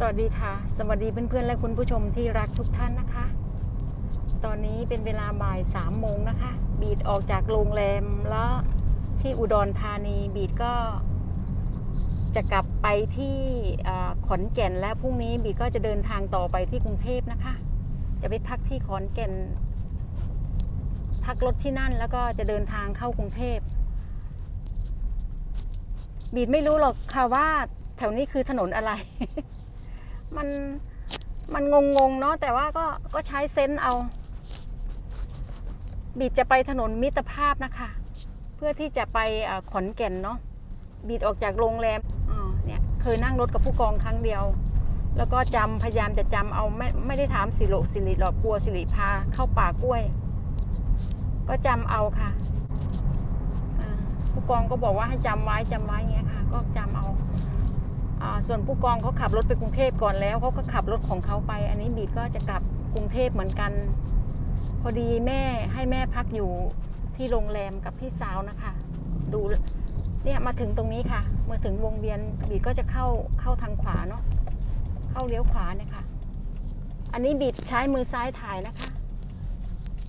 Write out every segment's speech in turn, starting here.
สวัสดีค่ะ สวัสดีเพื่อนๆ และคุณผู้ชมที่รักทุกท่านนะคะ ตอนนี้เป็นเวลาบ่ายสามโมงนะคะ บีดออกจากโรงแรมแล้วที่อุดรธานีบีดก็จะกลับไปที่ขอนแก่นและพรุ่งนี้บีดก็จะเดินทางต่อไปที่กรุงเทพนะคะ จะไปพักที่ขอนแก่น พักรถที่นั่นแล้วก็จะเดินทางเข้ากรุงเทพบีดไม่รู้หรอกค่ะว่าแถวนี้คือถนนอะไร มันมันงงงๆเนาะแต่ว่าก็ก็ใช้เซนส์เอา บีดจะไปถนนมิตรภาพนะคะ เพื่อที่จะไปขอนแก่นเนาะบีดออกจากโรงแรมอ่าเนี่ยเคยนั่งรถกับผู้กองครั้งเดียว แล้วก็จำพยายามจะจำเอาไม่ไม่ได้ถามสิโลสิริหรอกกลัวสิริพาเข้าป่ากล้วย ก็จำเอาค่ะผู้กองก็บอกว่าให้จำไว้จำไว้เงี้ยค่ะ ก็จำเอา ส่วนผู้กองเขาขับรถไปกรุงเทพก่อนแล้วเขาก็ขับรถของเขาไป อันนี้บีดก็จะกลับกรุงเทพเหมือนกัน พอดีแม่ให้แม่พักอยู่ที่โรงแรมกับพี่สาวนะคะ ดูเนี่ยมาถึงตรงนี้ค่ะมาถึงวงเวียนบีดก็จะเข้าเข้าทางขวาเนาะเข้าเลี้ยวขวาเนี่ยค่ะ อันนี้บีดใช้มือซ้ายถ่ายนะคะ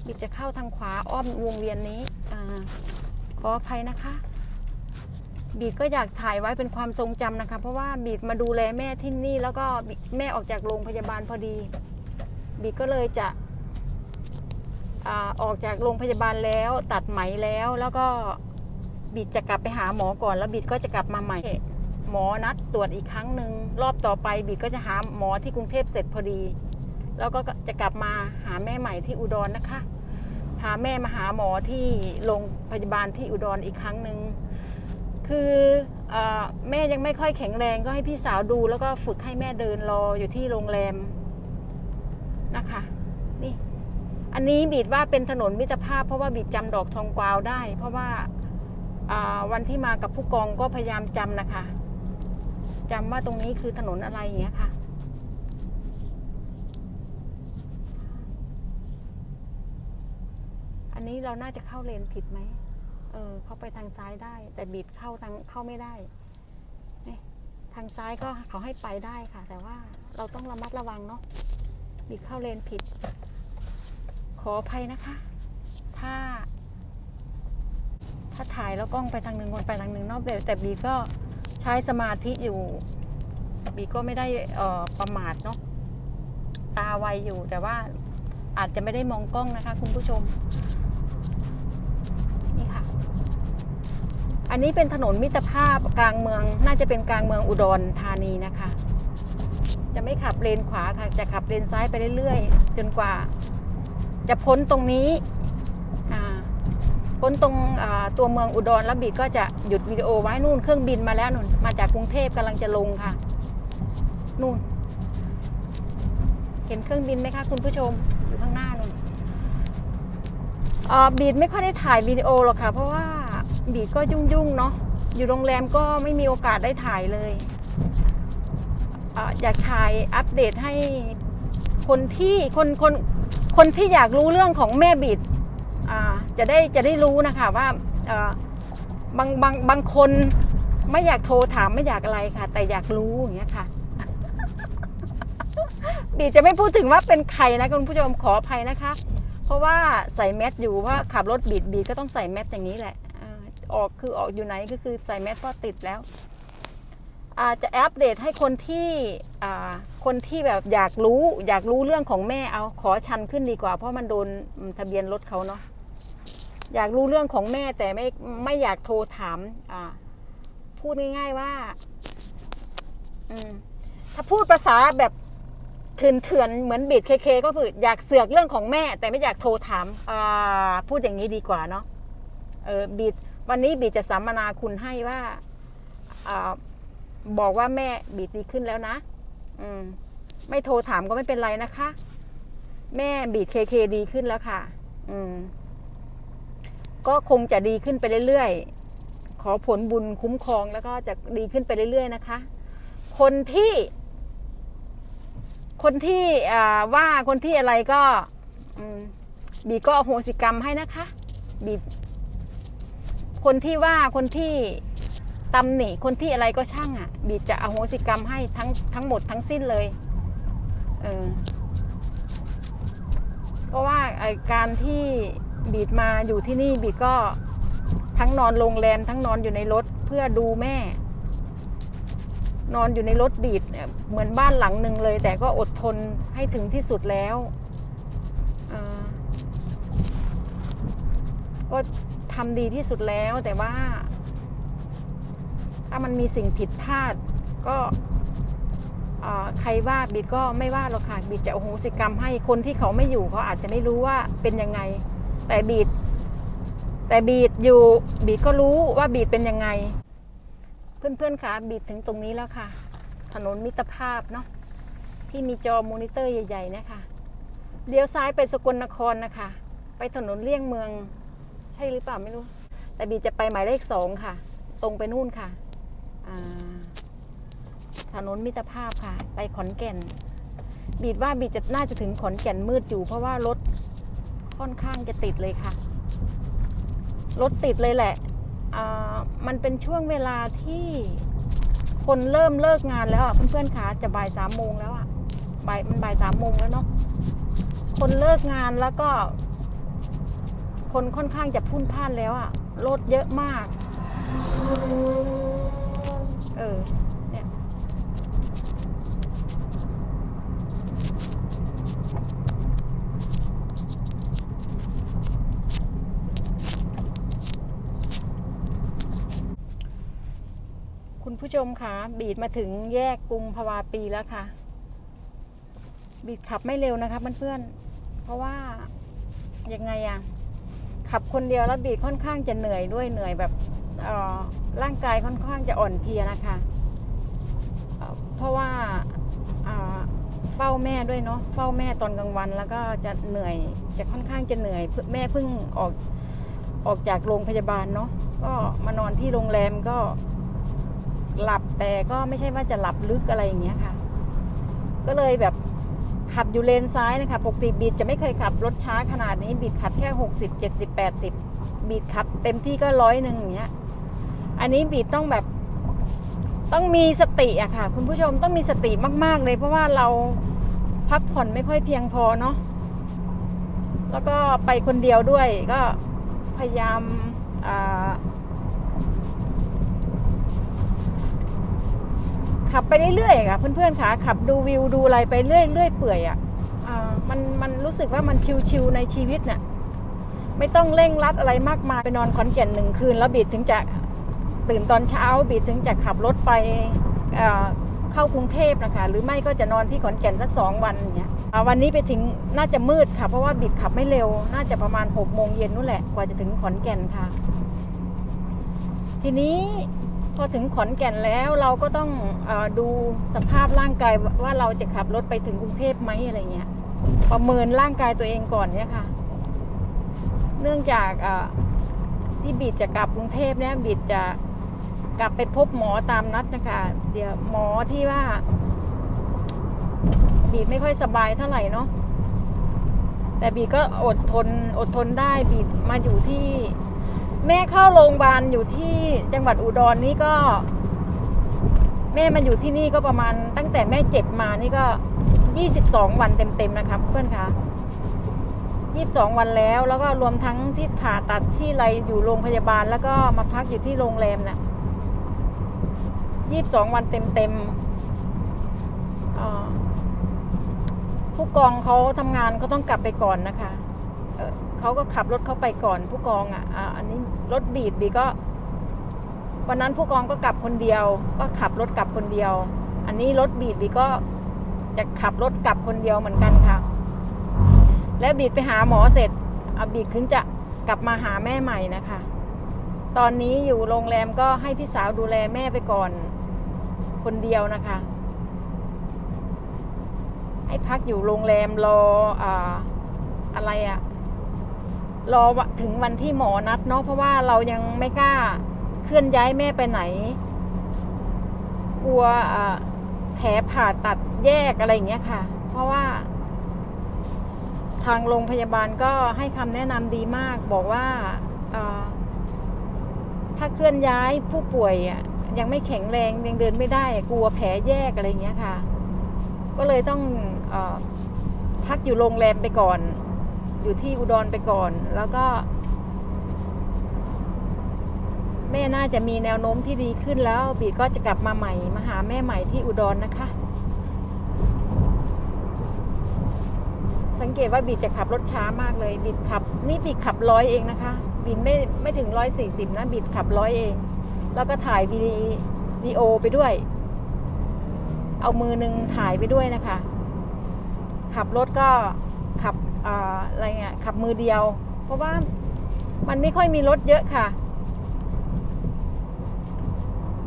บิดจะเข้าทางขวาอ้อมวงเวียนนี้อขออภัยนะคะ บีดก็อยากถ่ายไว้เป็นความทรงจำนะคะ เพราะว่าบีดมาดูแลแม่ที่นี่ แล้วก็บิดแม่ออกจากโรงพยาบาลพอดี บีดก็เลยจะอาออกจากโรงพยาบาลแล้ว ตัดไหมแล้ว แล้วก็บีดจะกลับไปหาหมอก่อน แล้วบีดก็จะกลับมาใหม่ หมอนัดตรวจอีกครั้งหนึ่งรอบต่อไปบีดก็จะหาหมอที่กรุงเทพเสร็จพอดี แล้วก็จะกลับมาหาแม่ใหม่ที่อุดรนะคะ พาแม่มาหาหมอที่โรงพยาบาลที่อุดรอีกครั้งหนึ่ง คืออแม่ยังไม่ค่อยแข็งแรงก็ให้พี่สาวดูแล้วก็ฝึกให้แม่เดินรออยู่ที่โรงแรมนะคะ นี่ อันนี้บีดว่าเป็นถนนมิตรภาพ เพราะว่าบีดจำดอกทองกวาวได้ เพราะว่าวันที่มากับผู้กองก็พยายามจำนะคะจำว่าตรงนี้คือถนนอะไรอย่างเงี้ยค่ะ อันนี้เราน่าจะเข้าเลนผิดไหม ออเขาไปทางซ้ายได้ แต่บีดเข้าทางเข้าไม่ได้นี่ทางซ้ายก็เขาให้ไปได้ค่ะ แต่ว่าเราต้องระมัดระวังเนาะบีดเข้าเลนผิด ขออภัยนะคะ ถ้า ถ้าถ่ายแล้วกล้องไปทางหนึ่งคนไปทางหนึ่งเนอกแต่แต่บีก็ใช้สมาธิอยู่ บีก็ไม่ได้ออประมาทเนาะตาไวอยู่แต่ว่าอาจจะไม่ได้มองกล้องนะคะ คุณผู้ชม นี่ค่ะ อันนี้เป็นถนนมิตรภาพกลางเมือง น่าจะเป็นกลางเมืองอุดรธานีนะคะ จะไม่ขับเลนขวาค่ะ จะขับเลนซ้ายไปเรื่อยๆ จนกว่า จะพ้นตรงนี้พ้นตรงตัวเมืองอุดรแล้วบีดก็จะหยุดวิดีโอไว้นู่นเครื่องบินมาแล้วนู่นมาจากกรุงเทพกำลังจะลงค่ะ นู่น เห็นเครื่องบินไหมคะคุณผู้ชมอยู่ข้างหน้านู่นบีดไม่ค่อยได้ถ่ายวิดีโอหรอกค่ะ เพราะว่า บีก็ยุ่งๆเนาะอยู่โรงแรมก็ไม่มีโอกาสได้ถ่ายเลยเอออยากถ่ายอัปเดตให้คนที่คนคนคนที่อยากรู้เรื่องของแม่บีดอ่าจะได้จะได้รู้นะคะว่าเอ่อบางบางบางคนไม่อยากโทรถามไม่อยากอะไรค่ะ แต่อยากรู้อย่างเงี้ยค่ะ บีจะไม่พูดถึงว่าเป็นใครนะคุณผู้ชมขออภัยนะคะ เพราะว่าใส่แมสอยู่ว่าขับรถบีดบีดก็ต้องใส่แมสอย่างนี้แหละ ออกคือออกอยู่ไหนก็คือใส่แมสก็ติดแล้ว อาจะอัปเดตให้คนที่คนที่แบบอยากรู้ อยากรู้เรื่องของแม่เอาขอชันขึ้นดีกว่า เพราะมันโดนทะเบียนรถเขาเนาะอยากรู้เรื่องของแม่แต่ไม่ไม่อยากโทรถามอ่าพูดง่ายๆว่า อืมถ้าพูดภาษาแบบเถื่อนๆเหมือนบีดเคเคก็คืออยากเสือกเรื่องของแม่ แต่ไม่อยากโทรถามอ่าพูดอย่างนี้ดีกว่าเนาะเออบีด วันนี้บีจะสัมมนาคุณให้ว่าอาบอกว่าแม่บีดีขึ้นแล้วนะ อืม ไม่โทรถามก็ไม่เป็นไรนะคะ แม่บีดเคเคดีขึ้นแล้วค่ะ อืม ก็คงจะดีขึ้นไปเรื่อยๆ ขอผลบุญคุ้มครองแล้วก็จะดีขึ้นไปเรื่อยๆ นะคะ คนที่ คนที่ว่าคนที่อะไรก็บีก็อโหสิกรรมให้นะคะ บี คนที่ว่าคนที่ตำหนิคนที่อะไรก็ช่างอะ บีจะอโหสิกรรมให้ทั้งทั้งหมดทั้งสิ้นเลยเออเพราะว่าไอการที่บีดมาอยู่ที่นี่บีดก็ทั้งนอนโรงแรมทั้งนอนอยู่ในรถเพื่อดูแม่ นอนอยู่ในรถบีดเนี่ยเหมือนบ้านหลังหนึ่งเลย แต่ก็อดทนให้ถึงที่สุดแล้วเออก็ ทำดีที่สุดแล้ว แต่ว่า ถ้ามันมีสิ่งผิดพลาด ก็ใครว่าบีดก็ไม่ว่าหรอกค่ะบีดจะโอโหสิกรรมให้คนที่เขาไม่อยู่เขาอาจจะไม่รู้ว่าเป็นยังไง แต่บีดแต่บีดอยู่บีดก็รู้ว่าบีดเป็นยังไง เพื่อนๆค่ะบีดถึงตรงนี้แล้วค่ะ ถนนมิตรภาพเนาะที่มีจอมอนิเตอร์ใหญ่ ๆ นะคะเลี้ยวซ้ายไปสกลนครนะคะ ไปถนนเลี่ยงเมือง ใช่หรือเปล่าไม่รู้ แต่บีจะไปหมายเลขสองค่ะ ตรงไปนู่นค่ะถนนมิตรภาพค่ะ ไปขอนแก่น บีดว่าบีจะน่าจะถึงขอนแก่นมืดอยู่ เพราะว่ารถค่อนข้างจะติดเลยค่ะ รถติดเลยแหละมันเป็นช่วงเวลาที่คนเริ่มเลิกงานแล้วอะเพื่อนๆคะจะบ่ายสามโมงแล้วอะบ่ายมันบ่ายสามโมงแล้วเนาะคนเลิกงานแล้วก็ คนค่อนข้างจะพุ่นพ่านแล้วอะรถเยอะมาก เออ เนี่ย คุณผู้ชมคะบีดมาถึงแยกกรุงภาวาปีแล้วค่ะ บีดขับไม่เร็วนะคะเพื่อนๆเพราะว่ายังไงอะ ขับคนเดียวแล้วบีดค่อนข้างจะเหนื่อยด้วยเหนื่อยแบบเออร่างกายค่อนข้างจะอ่อนเพลียนะคะ เพราะว่าเฝ้าแม่ด้วยเนาะเฝ้าแม่ตอนกลางวันแล้วก็จะเหนื่อยจะค่อนข้างจะเหนื่อยแม่เพิ่งออกออกจากโรงพยาบาลเนาะก็มานอนที่โรงแรมก็หลับแต่ก็ไม่ใช่ว่าจะหลับลึกอะไรอย่างเงี้ยค่ะ ก็เลยแบบ ขับอยู่เลนซ้ายนะคะปกติบีดจะไม่เคยขับรถช้าขนาดนี้บีดขับแค่ 60 70 80 บีดขับเต็มที่ก็ร้อยหนึ่งอย่างเงี้ยอันนี้บีดต้องแบบต้องมีสติอะค่ะ คุณผู้ชมต้องมีสติมาก ๆ เลย เพราะว่าเราพักผ่อนไม่ค่อยเพียงพอเนาะแล้วก็ไปคนเดียวด้วยก็พยายามอ่า ขับไปเรื่อยๆค่ะเพื่อนๆค่ะขับดูวิวดูอะไรไปเรื่อยๆเปื่อยอะมันมันรู้สึกว่ามันชิวๆในชีวิตเนี่ยไม่ต้องเร่งรัดอะไรมากมายไปนอนขอนแก่นหนึ่งคืน แล้วบีดถึงจะตื่นตอนเช้าบีดถึงจะขับรถไปเข้ากรุงเทพนะคะ หรือไม่ก็จะนอนที่ขอนแก่นสักสองวันอย่างเงี้ยวันนี้ไปถึงน่าจะมืดค่ะ เพราะว่าบีดขับไม่เร็ว น่าจะประมาณหกโมงเย็นนู่นแหละกว่าจะถึงขอนแก่นค่ะ ทีนี้ พอถึงขอนแก่นแล้วเราก็ต้องอดูสภาพร่างกายว่าเราจะขับรถไปถึงกรุงเทพไหมอะไรเงี้ย ประเมินร่างกายตัวเองก่อนเนี่ยค่ะ เนื่องจากที่บีดจะกลับกรุงเทพเนี่ยบีดจะกลับไปพบหมอตามนัดนะคะ เดี๋ยวหมอที่ว่า บีดไม่ค่อยสบายเท่าไหร่เนาะแต่บีดก็อดทนอดทนได้บีดมาอยู่ที่ แม่เข้าโรงพยาบาลอยู่ที่จังหวัดอุดรนี่ก็ แม่มาอยู่ที่นี่ก็ประมาณตั้งแต่แม่เจ็บมานี่ก็ 22 วันเต็มๆนะคะเพื่อนคะ22 วันแล้ว แล้วก็รวมทั้งที่ผ่าตัดที่ไรอยู่โรงพยาบาล แล้วก็มาพักอยู่ที่โรงแรมน่ะ22 วันเต็มๆผู้กองเขาทำงานเขาต้องกลับไปก่อนนะคะ เขาก็ขับรถเข้าไปก่อนผู้กองอะอันนี้รถบีดบีก็ วันนั้นผู้กองก็กลับคนเดียว ก็ขับรถกลับคนเดียว อันนี้รถบีดบีก็จะขับรถกลับคนเดียวเหมือนกันค่ะ และบีดไปหาหมอเสร็จอบีดถึงจะกลับมาหาแม่ใหม่นะคะ ตอนนี้อยู่โรงแรมก็ให้พี่สาวดูแลแม่ไปก่อน คนเดียวนะคะ ให้พักอยู่โรงแรมรออ่าอะไรอะ รอถึงวันที่หมอนัดเนาะเพราะว่าเรายังไม่กล้าเคลื่อนย้ายแม่ไปไหน กลัวแผลผ่าตัดแยกอะไรอย่างเงี้ยค่ะ เพราะว่า ทางโรงพยาบาลก็ให้คำแนะนำดีมาก บอกว่าถ้าเคลื่อนย้ายผู้ป่วยยังไม่แข็งแรงยังเดินไม่ได้ กลัวแผลแยกอะไรอย่างเงี้ยค่ะ ก็เลยต้องอพักอยู่โรงแรมไปก่อน อยู่ที่อุดรไปก่อน แล้วก็ แม่น่าจะมีแนวโน้มที่ดีขึ้นแล้วบีก็จะกลับมาใหม่มาหาแม่ใหม่ที่อุดรนะคะ สังเกตว่าบีจะขับรถช้ามากเลยบีขับ นี่บีขับร้อยเองนะคะบีไม่ไม่ถึงร้อยสี่สิบนะบีขับร้อยเอง แล้วก็ถ่ายวีดีโอไปด้วย เอามือหนึ่งถ่ายไปด้วยนะคะ ขับรถก็ขับ อะไรเงี้ยขับมือเดียว เพราะว่ามันไม่ค่อยมีรถเยอะค่ะ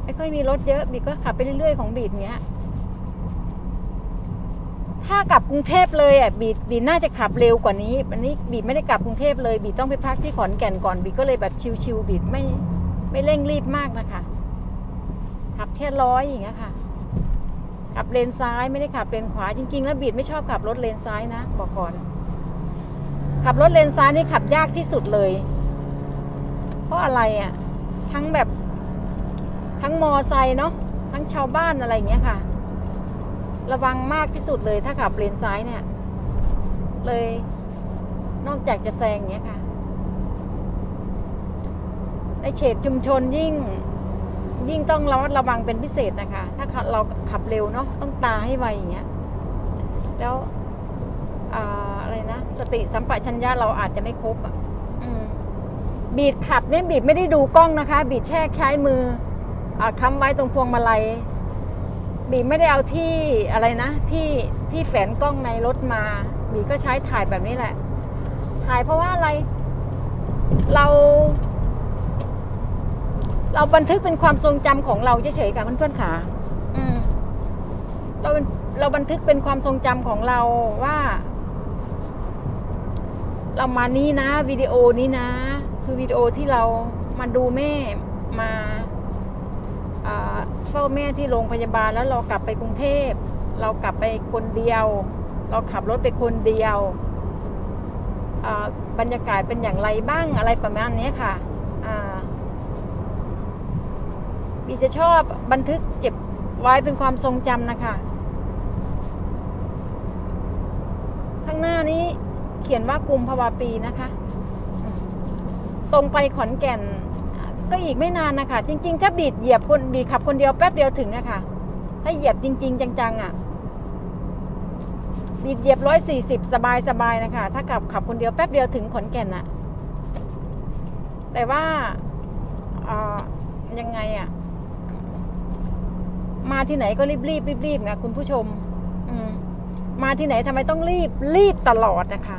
ไม่ค่อยมีรถเยอะบีก็ขับไปเรื่อยๆของบีดเนี้ย ถ้ากลับกรุงเทพเลยอะบีดบีดน่าจะขับเร็วกว่านี้อันนี้บีดไม่ได้กลับกรุงเทพเลยบีดต้องไปพักที่ขอนแก่นก่อนบีก็เลยแบบชิวๆบีดไม่ไม่เร่งรีบมากนะคะ ขับแค่ร้อยอย่างเงี้ยค่ะขับเลนซ้ายไม่ได้ขับเลนขวาจริงๆ แล้วบีดไม่ชอบขับรถเลนซ้ายนะ บอกก่อน ขับรถเลนซ้ายนี่ขับยากที่สุดเลย เพราะอะไรอะ ทั้งแบบ ทั้งมอไซค์เนาะทั้งชาวบ้านอะไรเงี้ยค่ะ ระวังมากที่สุดเลยถ้าขับเลนซ้ายเนี่ย เลยนอกจากจะแซงเงี้ยค่ะ ในเขตชุมชนยิ่งยิ่งต้องระมัดระวังเป็นพิเศษนะคะ ถ้าเราขับเร็วเนาะต้องตาให้ไวอย่างเงี้ย แล้ว สติสัมปชัญญะเราอาจจะไม่ครบอะอืมบีดขับเนี่ยบีดไม่ได้ดูกล้องนะคะ บีดแช่ใช้มืออาค้ำไว้ตรงพวงมาลัย บีไม่ได้เอาที่อะไรนะที่ที่แฝนกล้องในรถมา บีก็ใช้ถ่ายแบบนี้แหละ ถ่ายเพราะว่าอะไร เรา เราบันทึกเป็นความทรงจำของเราเฉยๆค่ะเพื่อนๆค่ะอืมเราเราบันทึกเป็นความทรงจำของเราว่า เรามานี้นะวิดีโอนี้นะ คือวิดีโอที่เรามาดูแม่มาเฝ้าแม่ที่โรงพยาบาลแล้วเรากลับไปกรุงเทพ เรากลับไปคนเดียว เราขับรถไปคนเดียวบรรยากาศเป็นอย่างไรบ้างอะไรประมาณนี้ค่ะบีจะชอบบันทึกเก็บไว้เป็นความทรงจำนะคะ ข้างหน้านี้ ขียนว่ากุมภาวะปีนะคะ ตรงไปขอนแก่น ก็อีกไม่นานนะคะ จริง ๆ ถ้าบีดเหยียบคนบีดขับคนเดียวแป๊บเดียวถึงอะคะถ้าเหยียบจริง ๆ จังๆอะบีดเหยียบร้อยสี่สิบสบายๆนะคะ ถ้าขับขับคนเดียวแป๊บเดียวถึงขอนแก่นอะแต่ว่าอ่ายังไงอะมาที่ไหนก็รีบรีบรีบรีบๆนะคุณผู้ชม อืมมาที่ไหนทำไมต้องรีบรีบตลอดนะคะ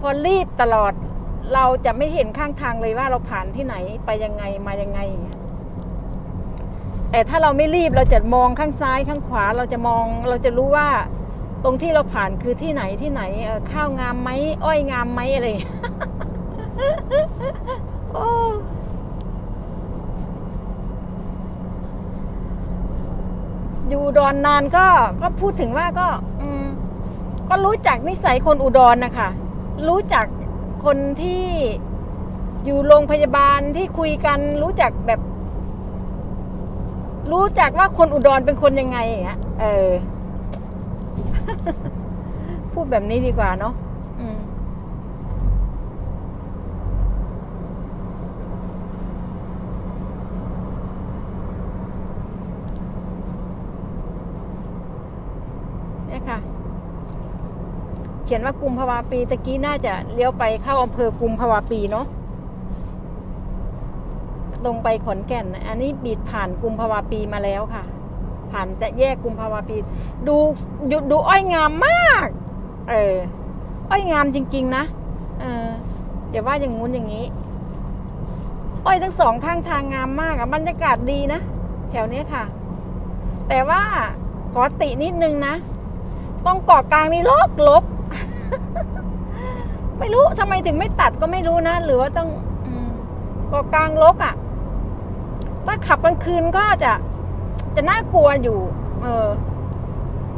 พอรีบตลอดเราจะไม่เห็นข้างทางเลยว่าเราผ่านที่ไหนไปยังไงมายังไงแต่ถ้าเราไม่รีบเราจะมองข้างซ้ายข้างขวาเราจะมองเราจะรู้ว่า ตรงที่เราผ่านคือที่ไหนที่ไหนข้าวงามไหมอ้อยงามไหมอะไรอยู่ดอนนานก็ก็พูดถึงว่าก็ อืม ก็รู้จักนิสัยคนอุดรนนะคะ รู้จักคนที่อยู่โรงพยาบาลที่คุยกันรู้จักแบบ รู้จักว่าคนอุดรเป็นคนยังไงอย่างเงี้ยเออ พูดแบบนี้ดีกว่าเนาะอืม เนี่ยค่ะ เขียนว่ากุมภาวาปีตะกี้น่าจะเลี้ยวไปเข้าอำเภอกุมภาวาปีเนาะตรงไปขอนแก่น อันนี้บีดผ่านกุมภาวาปีมาแล้วค่ะ ผ่านแต่แยกกุมภาวาปีดูดูดูอ้อยงามมาก เอออ้อยงามจริง ๆ นะเอออย่าว่าอย่างงู้นอย่างนี้ อ้อยทั้งสองข้างทางงามมากอะบรรยากาศดีนะแถวเนี้ยค่ะ แต่ว่าขอตินิดนึงนะ ต้องเกาะกลางนี่ลกลก ไม่รู้ทำไมถึงไม่ตัดก็ไม่รู้นะ หรือว่าต้องอืมเกาะกลางลกอะ่ะ ถ้าขับกลางคืนก็จะจะน่ากลัวอยู่ เออ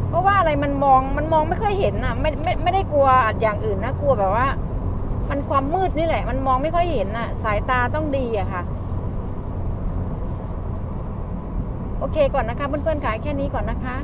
เพราะว่าอะไรมันมองมันมองไม่ค่อยเห็นอะ ไม่ไม่ไม่ได้กลัวอย่างอื่นนะกลัวแบบว่า มันความมืดนี่แหละ มันมองไม่ค่อยเห็นอะ สายตาต้องดีอะค่ะ โอเคก่อนนะคะเพื่อนๆขายแค่นี้ก่อนนะคะ